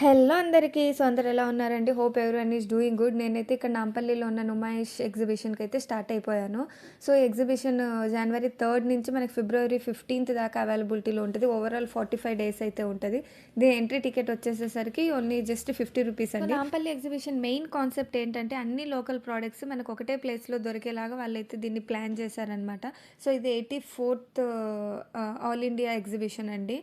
Hello అందరికీ so అందరు ఎలా ఉన్నారండి? హోప్ ఎవరి ఈస్ డూయింగ్ గుడ్ నేనైతే ఇక్కడ నాంపల్లిలో ఉన్న నుమాయిష్ ఎగ్జిబిషన్కి అయితే స్టార్ట్ అయిపోయాను. సో ఎగ్జిబిషన్ జనవరి థర్డ్ నుంచి మనకి ఫిబ్రవరి ఫిఫ్టీన్త్ దాకా అవైలబిలిటీలో ఉంటుంది. ఓవరాల్ ఫార్టీ ఫైవ్ డేస్ అయితే ఉంటుంది. దీని ఎంట్రీ టికెట్ వచ్చేసేసరికి ఓన్లీ జస్ట్ ఫిఫ్టీ రూపీస్ అండి. నాంపల్లి ఎగ్జిబిషన్ మెయిన్ కాన్సెప్ట్ ఏంటంటే అన్ని లోకల్ ప్రోడక్ట్స్ మనకు ఒకటే ప్లేస్లో దొరికేలాగా వాళ్ళైతే దీన్ని ప్లాన్ చేశారనమాట సో ఇది eighty fourth all India exhibition అండి.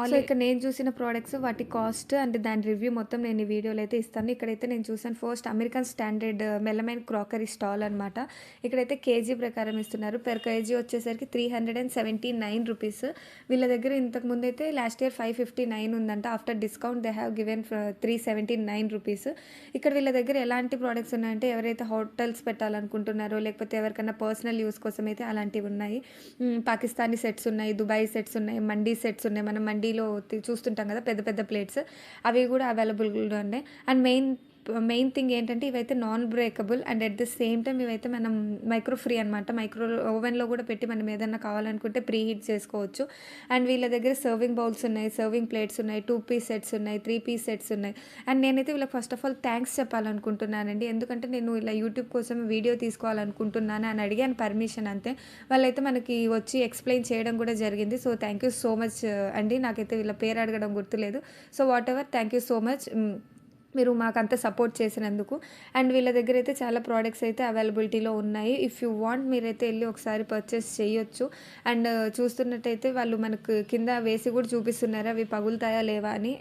ఆల్ ఇక్కడ నేను చూసిన ప్రోడక్ట్స్ వాటి కాస్ట్ అండ్ దాని రివ్యూ మొత్తం నేను ఈ వీడియోలో అయితే ఇస్తాను. ఇక్కడైతే నేను చూసాను first American standard uh, melamine crockery stall అనమాట ఇక్కడైతే కేజీ ప్రకారం ఇస్తున్నారు. పెర్ కేజీ వచ్చేసరికి three hundred and seventy nine rupees వీళ్ళ దగ్గర ఇంతకు ముందు అయితే last year five fifty nine ఉందంట. After discount they have given three seventy nine rupees ఇక్కడ వీళ్ళ దగ్గర ఎలాంటి ప్రోడక్ట్స్ ఉన్నాయంటే ఎవరైతే హోటల్స్ పెట్టాలనుకుంటున్నారో లేకపోతే ఎవరికైనా పర్సనల్ యూస్ కోసం అయితే అలాంటివి ఉన్నాయి. పాకిస్తానీ సెట్స్ ఉన్నాయి దుబాయ్ సెట్స్ ఉన్నాయి మండీ సెట్స్ ఉన్నాయి. మనం మండీలో చూస్తుంటాం కదా పెద్ద పెద్ద ప్లేట్స్ అవి అవి కూడా అవైలబుల్గా ఉన్నాయి అండ్ మెయిన్ మెయిన్ థింగ్ ఏంటంటే ఇవైతే non breakable and at the same time ఇవైతే మనం మైక్రో ఫ్రీ అనమాట మైక్రో ఓవెన్లో కూడా పెట్టి మనం ఏదైనా కావాలనుకుంటే ప్రీ హీట్ చేసుకోవచ్చు. అండ్ వీళ్ళ దగ్గర సర్వింగ్ బౌల్స్ ఉన్నాయి సర్వింగ్ ప్లేట్స్ ఉన్నాయి టూ పీస్ సెట్స్ ఉన్నాయి త్రీ పీస్ సెట్స్ ఉన్నాయి. అండ్ నేనైతే వీళ్ళకి ఫస్ట్ ఆఫ్ ఆల్ థ్యాంక్స్ చెప్పాలనుకుంటున్నానండి. ఎందుకంటే నేను ఇలా యూట్యూబ్ కోసం వీడియో తీసుకోవాలనుకుంటున్నాను అని అడిగాను పర్మిషన్ అంతే. వాళ్ళైతే మనకి వచ్చి ఎక్స్ప్లెయిన్ చేయడం కూడా జరిగింది. So thank you so much అండి. నాకైతే వీళ్ళ పేరు అడగడం గుర్తులేదు. So whatever thank you so much మీరు మాకు అంత సపోర్ట్ చేసినందుకు. అండ్ వీళ్ళ దగ్గర అయితే చాలా ప్రోడక్ట్స్ అయితే అవైలబిలిటీలో ఉన్నాయి. ఇఫ్ యూ వాంట్ మీరైతే వెళ్ళి ఒకసారి పర్చేస్ చేయొచ్చు. అండ్ చూస్తున్నట్టయితే వాళ్ళు మనకు కింద వేసి కూడా చూపిస్తున్నారు అవి పగులుతాయా లేవా అని.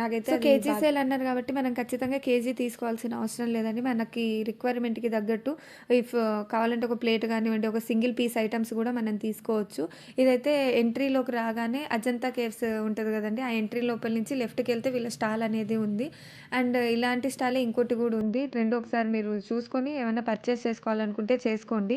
నాకైతే కేజీ సేల్ అన్నారు కాబట్టి మనం ఖచ్చితంగా కేజీ తీసుకోవాల్సిన అవసరం లేదండి. మనకి రిక్వైర్మెంట్కి తగ్గట్టు ఇఫ్ కావాలంటే ఒక ప్లేట్ కానివ్వండి ఒక సింగిల్ పీస్ ఐటమ్స్ కూడా మనం తీసుకోవచ్చు. ఇదైతే ఎంట్రీలోకి రాగానే అజంతా కేవ్స్ ఉంటుంది కదండి ఆ ఎంట్రీ లోపల నుంచి లెఫ్ట్కి వెళ్తే వీళ్ళ స్టాల్ అనేది ఉంది. అండ్ అండ్ ఇలాంటి స్టాలే ఇంకోటి కూడా ఉంది. రెండు ఒకసారి మీరు చూసుకొని ఏమైనా పర్చేస్ చేసుకోవాలనుకుంటే చేసుకోండి.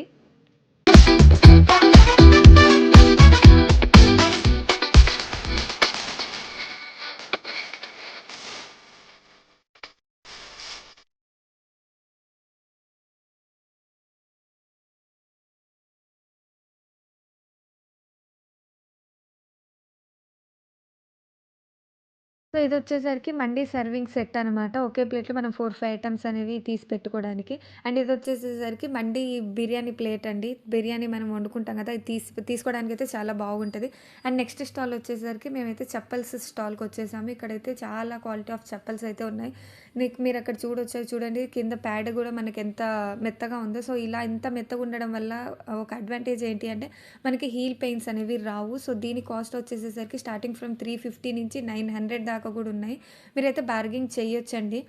సో ఇది వచ్చేసరికి మండీ సర్వింగ్ సెట్ అనమాట ఒకే ప్లేట్లో మనం ఫోర్ ఫైవ్ ఐటమ్స్ అనేవి తీసి పెట్టుకోవడానికి. అండ్ ఇది వచ్చేసేసరికి మండీ బిర్యానీ ప్లేట్ అండి బిర్యానీ మనం వండుకుంటాం కదా ఇది తీసి తీసుకోవడానికి అయితే చాలా బాగుంటుంది. అండ్ నెక్స్ట్ స్టాల్ వచ్చేసరికి మేమైతే చప్పల్స్ స్టాల్కి వచ్చేసాము ఇక్కడైతే చాలా క్వాలిటీ ఆఫ్ చప్పల్స్ అయితే ఉన్నాయి. మీకు మీరు అక్కడ చూడొచ్చు? చూడండి కింద ప్యాడ్ కూడా మనకి ఎంత మెత్తగా ఉందో. సో ఇలా ఇంత మెత్తగా ఉండడం వల్ల ఒక అడ్వాంటేజ్ ఏంటి అంటే మనకి హీల్ పెయిన్స్ అనేవి రావు. సో దీని కాస్ట్ వచ్చేసేసరికి స్టార్టింగ్ ఫ్రమ్ త్రీ ఫిఫ్టీ నుంచి నైన్ హండ్రెడ్ దాకా కూడా ఉన్నాయి. మీరైతే బార్గింగ్ చేయొచ్చండి.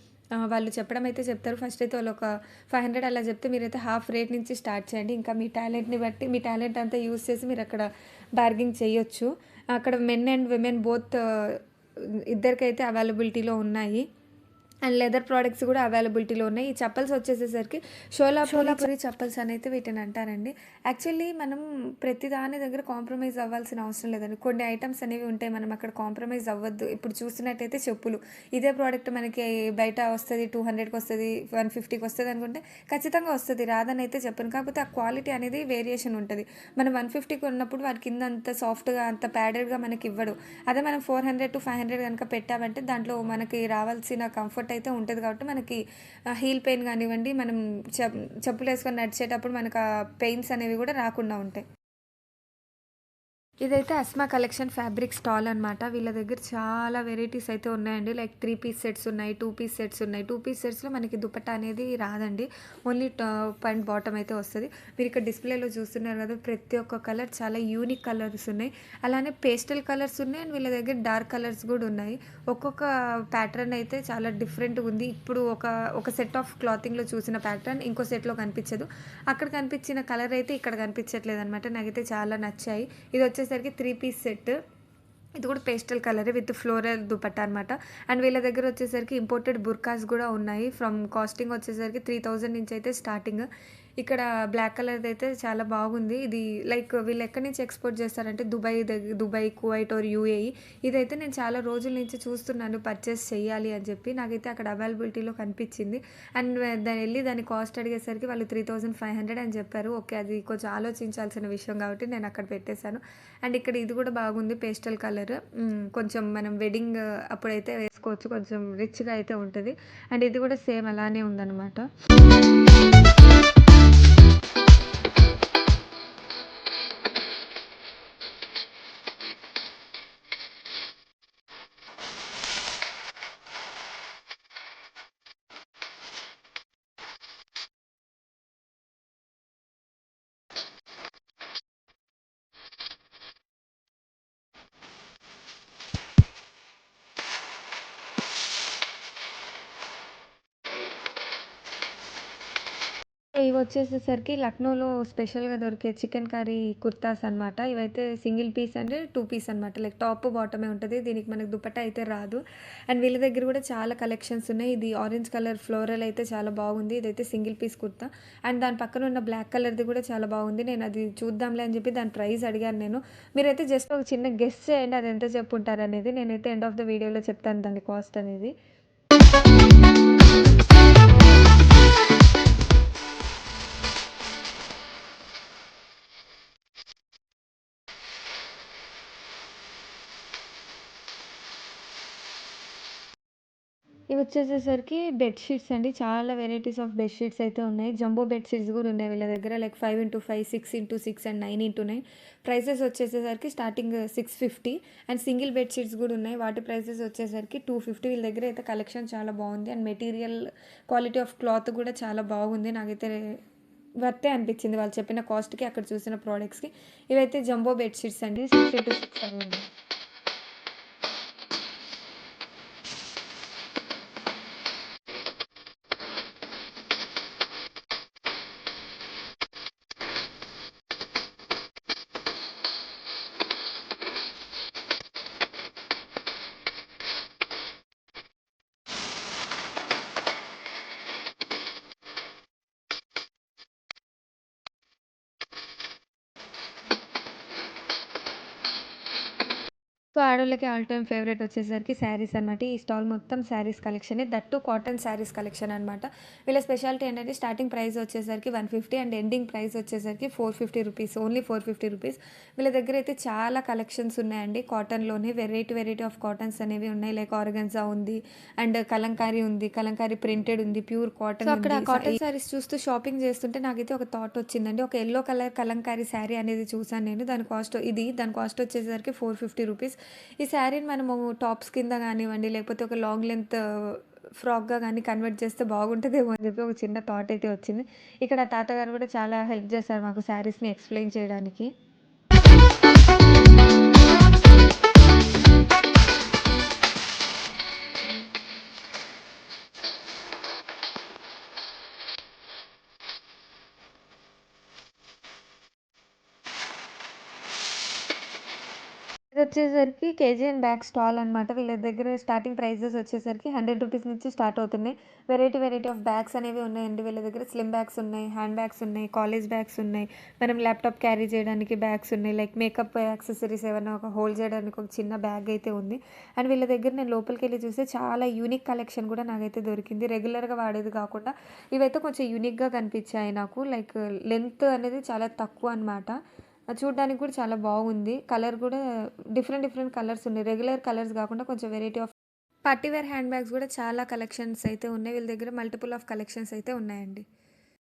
వాళ్ళు చెప్పడం అయితే చెప్తారు. ఫస్ట్ అయితే వాళ్ళు ఒక ఫైవ్ హండ్రెడ్ అలా చెప్తే మీరైతే హాఫ్ రేట్ నుంచి స్టార్ట్ చేయండి. ఇంకా మీ టాలెంట్ని బట్టి మీ టాలెంట్ అంతా యూస్ చేసి మీరు అక్కడ బార్గింగ్ చేయొచ్చు. అక్కడ మెన్ అండ్ విమెన్ బోత్ ఇద్దరికైతే అవైలబిలిటీలో ఉన్నాయి. అండ్ లెదర్ ప్రోడక్ట్స్ కూడా అవైలబిలిటీలో ఉన్నాయి. ఈ చెప్పల్స్ వచ్చేసేసరికి షోలా షోలాపురి చెప్పల్స్ అని అయితే వీటిని అంటారండి. యాక్చువల్లీ మనం ప్రతి దాని దగ్గర కాంప్రమైజ్ అవ్వాల్సిన అవసరం లేదండి. కొన్ని ఐటమ్స్ అనేవి ఉంటాయి మనం అక్కడ కాంప్రమైజ్ అవ్వద్దు. ఇప్పుడు చూసినట్టయితే చెప్పులు. ఇదే ప్రోడక్ట్ మనకి బయట వస్తుంది టూ హండ్రెడ్కి వస్తుంది వన్ ఫిఫ్టీకి వస్తుంది అనుకుంటే ఖచ్చితంగా వస్తుంది రాదని అయితే చెప్పను. కాకపోతే ఆ క్వాలిటీ అనేది వేరియేషన్ ఉంటుంది. మనం వన్ ఫిఫ్టీకి ఉన్నప్పుడు వాటి కింద అంత సాఫ్ట్గా అంత ప్యాడెడ్గా మనకి ఇవ్వడు. అదే మనం four hundred to five hundred కనుక పెట్టామంటే దాంట్లో మనకి రావాల్సిన కంఫర్ట్ అయితే ఉంటుంది కాబట్టి మనకి హీల్ పెయిన్ కానివ్వండి మనం చెప్ చెప్పులు వేసుకొని నడిచేటప్పుడు మనకు ఆ పెయిన్స్ అనేవి కూడా రాకుండా ఉంటాయి. ఇదైతే అస్మా కలెక్షన్ ఫ్యాబ్రిక్ స్టాల్ అనమాట వీళ్ళ దగ్గర చాలా వెరైటీస్ అయితే ఉన్నాయండి. లైక్ త్రీ పీస్ సెట్స్ ఉన్నాయి టూ పీస్ సెట్స్ ఉన్నాయి. టూ పీస్ సెట్స్లో మనకి దుపట్టా అనేది రాదండి. ఓన్లీ టాప్ అండ్ బాటమ్ అయితే వస్తుంది. మీరు ఇక్కడ డిస్ప్లేలో చూస్తున్నారు కదా ప్రతి ఒక్క కలర్ చాలా యూనిక్ కలర్స్ ఉన్నాయి. అలానే పేస్టల్ కలర్స్ ఉన్నాయి అండ్ వీళ్ళ దగ్గర డార్క్ కలర్స్ కూడా ఉన్నాయి. ఒక్కొక్క ప్యాటర్న్ అయితే చాలా డిఫరెంట్గా ఉంది. ఇప్పుడు ఒక ఒక సెట్ ఆఫ్ క్లాతింగ్లో చూసిన ప్యాటర్న్ ఇంకో సెట్లో కనిపించదు. అక్కడ కనిపించిన కలర్ అయితే ఇక్కడ కనిపించట్లేదు అనమాట నాకైతే చాలా నచ్చాయి. ఇది వచ్చేసి వచ్చేసరికి త్రీ పీస్ సెట్ ఇది కూడా pastel colour with floral dupatta అనమాట అండ్ వీళ్ళ దగ్గర వచ్చేసరికి ఇంపోర్టెడ్ బుర్కాస్ కూడా ఉన్నాయి. ఫ్రమ్ కాస్టింగ్ వచ్చేసరికి త్రీ థౌజండ్ నుంచి అయితే స్టార్టింగ్ ఇక్కడ బ్లాక్ కలర్‌ది అయితే చాలా బాగుంది. ఇది లైక్ వీళ్ళు ఎక్కడి నుంచి ఎక్స్‌పోర్ట్ చేస్తారంటే దుబాయ్ దగ్గర దుబాయ్, కువైట్ ఆర్ యూఏఈ. ఇదైతే నేను చాలా రోజుల నుంచి చూస్తున్నాను పర్చేస్ చేయాలి అని చెప్పి. నాకైతే అక్కడ అవైలబిలిటీలో కనిపించింది. అండ్ దాని వెళ్ళి దాని కాస్ట్ అడిగేసరికి వాళ్ళు 3500 అని చెప్పారు. ఓకే. అది కొంచెం ఆలోచించాల్సిన విషయం కాబట్టి నేను అక్కడ పెట్టేసాను. అండ్ ఇక్కడ ఇది కూడా బాగుంది పేస్టల్ కలర్. కొంచెం మనం వెడ్డింగ్ అప్పుడైతే వేసుకోవచ్చు. కొంచెం రిచ్‌గా అయితే ఉంటుంది అండ్ ఇది కూడా సేమ్ అలానే ఉందనమాట. ఇవి వచ్చేసేసరికి లక్నోలో స్పెషల్‌గా దొరికే చికెన్ కర్రీ కుర్తాస్ అనమాట. ఇవైతే సింగిల్ పీస్ అంటే టూ పీస్ అనమాట. లైక్ టాప్, బాటమే ఉంటుంది దీనికి మనకు దుపట్టా అయితే రాదు. అండ్ వీళ్ళ దగ్గర కూడా చాలా కలెక్షన్స్ ఉన్నాయి. ఇది ఆరెంజ్ కలర్ ఫ్లోరల్ అయితే చాలా బాగుంది. ఇదైతే సింగిల్ పీస్ కుర్తా. అండ్ దాని పక్కన ఉన్న బ్లాక్ కలర్‌ది కూడా చాలా బాగుంది. నేను అది చూద్దాంలే అని చెప్పి దాని ప్రైస్ అడిగాను నేను. మీరైతే జస్ట్ ఒక చిన్న గెస్ట్ చేయండి అది ఎంత చెప్పుంటారనేది. నేనైతే ఎండ్ ఆఫ్ ద వీడియోలో చెప్తాను దాని కాస్ట్ అనేది. ఇవి వచ్చేసేసరికి బెడ్ షీట్స్ అండి. చాలా వెరైటీస్ ఆఫ్ బెడ్షీట్స్ అయితే ఉన్నాయి. జంబో బెడ్ షీట్స్ కూడా ఉన్నాయి వీళ్ళ దగ్గర. Like 5x5, 6x6 and 9x9 prices వచ్చేసేసరికి starting 650 and single bedsheets కూడా ఉన్నాయి. వాటి ప్రైసెస్ వచ్చేసరికి 250 వీళ్ళ దగ్గర అయితే కలెక్షన్ చాలా బాగుంది. And material quality of cloth కూడా చాలా బాగుంది. నాకైతే వర్తే అనిపించింది. వాళ్ళు చెప్పిన కాస్ట్‌కి అక్కడ చూసిన ప్రోడక్ట్స్కి ఇవైతే జంబో బెడ్షీట్స్ అండి. 6x6 అని ఉన్నాయి. సో, ఆడోళ్ళకి ఆల్ టైమ్ ఫేవరెట్ వచ్చేసరికి శారీస్ అనమాట. ఈ స్టాల్ మొత్తం saris కలెక్షనే. That too cotton saris collection అనమాట. వీళ్ళ స్పెషాలిటీ ఏంటంటే స్టార్టింగ్ ప్రైస్ వచ్చేసరికి 150 అండ్ ఎండింగ్ ప్రైస్ వచ్చేసరికి 450 రూపీస్. Only 450 rupees. వీళ్ళ దగ్గర అయితే చాలా కలెక్షన్స్ ఉన్నాయండి. కాటన్‌లోనే వెరైటీ వెరైటీ ఆఫ్ కాటన్స్ అనేవి ఉన్నాయి. లైక్ ఆర్గాన్జా ఉంది. అండ్ కలంకారీ ఉంది. కలంకారీ ప్రింటెడ్ ఉంది. Pure cotton. అక్కడ కాటన్ శారీస్ చూస్తూ షాపింగ్ చేస్తుంటే నాకైతే ఒక థాట్ వచ్చిందండి. ఒక యెల్లో కలర్ కలంకారీ శారీ అనేది చూసాను నేను. దాని కాస్ట్ ఇది దాని కాస్ట్ వచ్చేసరికి 450 రూపీస్. ఈ శారీని మనము టాప్స్ కింద కానివ్వండి, లేకపోతే ఒక లాంగ్ లెంత్ ఫ్రాక్‌గా కానీ కన్వర్ట్ చేస్తే బాగుంటుందేమో అని చెప్పి ఒక చిన్న థాట్ అయితే వచ్చింది. ఇక్కడ తాతగారు కూడా చాలా హెల్ప్ చేశారు మాకు శారీస్‌ని ఎక్స్‌ప్లెయిన్ చేయడానికి. ఇదొచ్చేసరికి కేజీఎన్ బ్యాగ్ స్టాల్ అనమాట. వీళ్ళ దగ్గర స్టార్టింగ్ ప్రైజెస్ వచ్చేసరికి 100 రూపీస్ నుంచి స్టార్ట్ అవుతున్నాయి. వెరైటీ వెరైటీ ఆఫ్ బ్యాగ్స్ అనేవి ఉన్నాయండి వీళ్ళ దగ్గర. స్లిమ్ బ్యాగ్స్ ఉన్నాయి. హ్యాండ్ బ్యాగ్స్ ఉన్నాయి. కాలేజ్ బ్యాగ్స్ ఉన్నాయి. మనం ల్యాప్‌టాప్ క్యారీ చేయడానికి బ్యాగ్స్ ఉన్నాయి. లైక్ మేకప్ యాక్సెసరీస్ ఏమైనా ఒక హోల్డ్ చేయడానికి ఒక చిన్న బ్యాగ్ అయితే ఉంది. అండ్ వీళ్ళ దగ్గర నేను లోపలికి వెళ్ళి చూస్తే చాలా యూనిక్ కలెక్షన్ కూడా నాకైతే దొరికింది. రెగ్యులర్‌గా వాడేది కాకుండా ఇవైతే కొంచెం యూనిక్‌గా కనిపించాయి నాకు. లైక్ లెంత్ అనేది చాలా తక్కువ అనమాట. చూడ్డానికి కూడా చాలా బాగుంది. కలర్ కూడా డిఫరెంట్ డిఫరెంట్ కలర్స్ ఉన్నాయి. రెగ్యులర్ కలర్స్ కాకుండా కొంచెం variety of partywear hand bags కూడా చాలా కలెక్షన్స్ అయితే ఉన్నాయి. వీళ్ళ దగ్గర మల్టిపుల్ ఆఫ్ కలెక్షన్స్ అయితే ఉన్నాయండి.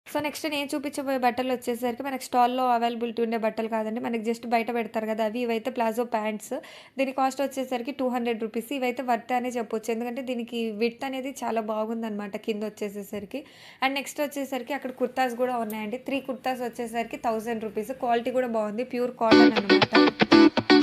సో, నెక్స్ట్ నేను చూపించబోయే బట్టలు వచ్చేసరికి మనకి స్టాల్‌లో అవైలబిలిటీ ఉండే బట్టలు కాదండి. మనకి జస్ట్ బయట పెడతారు కదా! అవి. ఇవైతే ప్లాజో ప్యాంట్స్. దీని కాస్ట్ వచ్చేసరికి 200 రూపీస్. ఇవైతే వర్త్ అనే చెప్పొచ్చు. ఎందుకంటే దీనికి విత్ అనేది చాలా బాగుందనమాట కింద వచ్చేసేసరికి. అండ్ నెక్స్ట్ వచ్చేసరికి అక్కడ కుర్తాస్ కూడా ఉన్నాయండి. త్రీ కుర్తాస్ వచ్చేసరికి థౌజండ్ రూపీస్. క్వాలిటీ కూడా బాగుంది. ప్యూర్ కాటన్ అనమాట.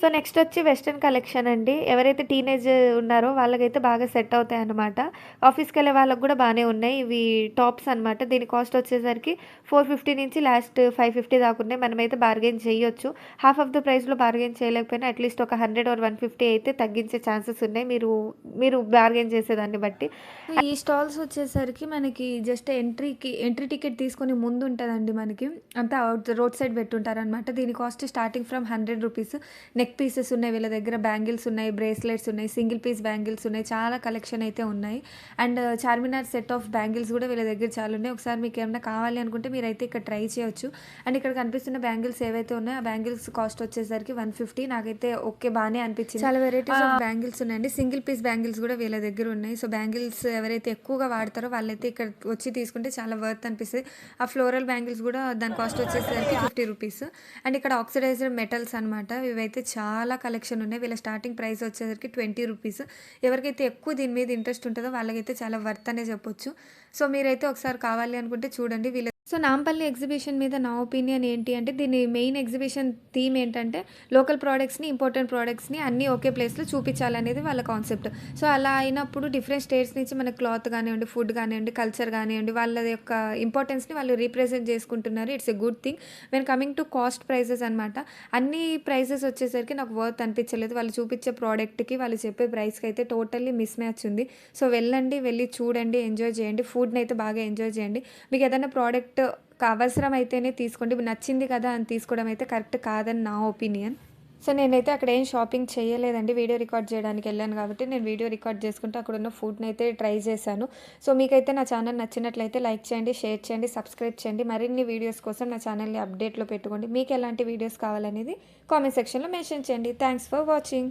సో నెక్స్ట్ వచ్చి వెస్ట్రన్ కలెక్షన్ అండి. ఎవరైతే టీనేజ్ ఉన్నారో వాళ్ళకైతే బాగా సెట్ అవుతాయి అనమాట ఆఫీస్కి వెళ్ళే వాళ్ళకి కూడా బాగానే ఉన్నాయి. ఇవి టాప్స్ అన్నమాట. దీని కాస్ట్ వచ్చేసరికి ఫోర్ ఫిఫ్టీ నుంచి లాస్ట్ ఫైవ్ ఫిఫ్టీ దాకా ఉన్నాయి. మనమైతే బార్గెన్ చేయొచ్చు. హాఫ్ ఆఫ్ ద ప్రైస్లో బార్గెన్ చేయలేకపోయినా అట్లీస్ట్ ఒక హండ్రెడ్ ఆర్ వన్ ఫిఫ్టీ అయితే తగ్గించే ఛాన్సెస్ ఉన్నాయి. మీరు మీరు బార్గెన్ చేసేదాన్ని బట్టి. ఈ స్టాల్స్ వచ్చేసరికి మనకి జస్ట్ ఎంట్రీకి ఎంట్రీ టికెట్ తీసుకొని ముందు ఉంటుందండి మనకి. అంతా అవుట్ రోడ్ సైడ్ పెట్టుంటారు అనమాట దీని cost starting from hundred rupees next neck pieces ఉన్నాయి వీళ్ళ దగ్గర బ్యాంగిల్స్ ఉన్నాయి బ్రేస్లెట్స్ ఉన్నాయి సింగిల్ పీస్ బ్యాంగిల్స్ ఉన్నాయి చాలా కలెక్షన్ అయితే ఉన్నాయి. And Charminar set of bangles కూడా వీళ్ళ దగ్గర చాలా ఉన్నాయి. ఒకసారి మీకు ఏమైనా కావాలి అనుకుంటే మీరైతే ఇక్కడ ట్రై చేయొచ్చు. అండ్ ఇక్కడ కనిపిస్తున్న బ్యాంగిల్స్ ఏవైతే ఉన్నాయో ఆ బ్యాంగిల్స్ కాస్ట్ వచ్చేసరికి వన్ ఫిఫ్టీ నాకైతే ఓకే బాగానే అనిపించింది. చాలా వెరైటీస్ ఆఫ్ బ్యాంగిల్స్ ఉన్నాయండి. సింగిల్ పీస్ బ్యాంగిల్స్ కూడా వీళ్ళ దగ్గర ఉన్నాయి. సో బ్యాంగిల్స్ ఎవరైతే ఎక్కువగా వాడతారో వాళ్ళైతే ఇక్కడ వచ్చి తీసుకుంటే చాలా వర్త్ అనిపిస్తుంది. ఆ ఫ్లోరల్ బ్యాంగిల్స్ కూడా దాని కాస్ట్ వచ్చేసరికి ఫిఫ్టీ రూపీస్ అండ్ ఇక్కడ ఆక్సిడైజ్డ్ మెటల్స్ అనమాట ఇవైతే చాలా కలెక్షన్ ఉన్నాయి. వీళ్ళ స్టార్టింగ్ ప్రైస్ వచ్చేసరికి ట్వంటీ రూపీస్. ఎవరికైతే ఎక్కువ దీని మీద ఇంట్రెస్ట్ ఉంటుందో వాళ్ళకైతే చాలా వర్త్ అనే చెప్పొచ్చు. సో మీరైతే ఒకసారి కావాలి అనుకుంటే చూడండి. వీళ్ళ సో నాంపల్లి ఎగ్జిబిషన్ మీద నా ఒపీనియన్ ఏంటి అంటే దీని మెయిన్ ఎగ్జిబిషన్ థీమ్ ఏంటంటే లోకల్ ప్రోడక్ట్స్ని ఇంపార్టెంట్ ప్రోడక్ట్స్ని అన్నీ ఒకే ప్లేస్లో చూపించాలనేది వాళ్ళ కాన్సెప్ట్. సో అలా అయినప్పుడు డిఫరెంట్ స్టేట్స్ నుంచి మన క్లాత్ కానివ్వండి ఫుడ్ కానివ్వండి కల్చర్ కానివ్వండి వాళ్ళ యొక్క ఇంపార్టెన్స్ని వాళ్ళు రీప్రజెంట్ చేసుకుంటున్నారు. It's a good thing. When coming to cost prices అనమాట అన్ని ప్రైసెస్ వచ్చేసరికి నాకు వర్త్ అనిపించలేదు. వాళ్ళు చూపించే ప్రోడక్ట్కి వాళ్ళు చెప్పే ప్రైస్కి అయితే టోటల్లీ మిస్ మ్యాచ్ ఉంది. సో వెళ్ళండి వెళ్ళి చూడండి ఎంజాయ్ చేయండి. ఫుడ్ని అయితే బాగా ఎంజాయ్ చేయండి. మీకు ఏదైనా ప్రోడక్ట్ అవసరం అయితేనే తీసుకోండి. నచ్చింది కదా అని తీసుకోవడం అయితే కరెక్ట్ కాదని నా ఒపీనియన్. సో నేనైతే అక్కడ ఏం షాపింగ్ చేయలేదండి. వీడియో రికార్డ్ చేయడానికి వెళ్ళాను కాబట్టి నేను వీడియో రికార్డ్ చేసుకుంటూ అక్కడ ఉన్న ఫుడ్ని అయితే ట్రై చేశాను. సో మీకైతే నా ఛానల్ నచ్చినట్లయితే లైక్ చేయండి షేర్ చేయండి సబ్స్క్రైబ్ చేయండి. మరిన్ని వీడియోస్ కోసం నా ఛానల్ని అప్డేట్లో పెట్టుకోండి. మీకు ఎలాంటి వీడియోస్ కావాలనేది కామెంట్ సెక్షన్లో మెన్షన్ చేయండి. Thanks for watching.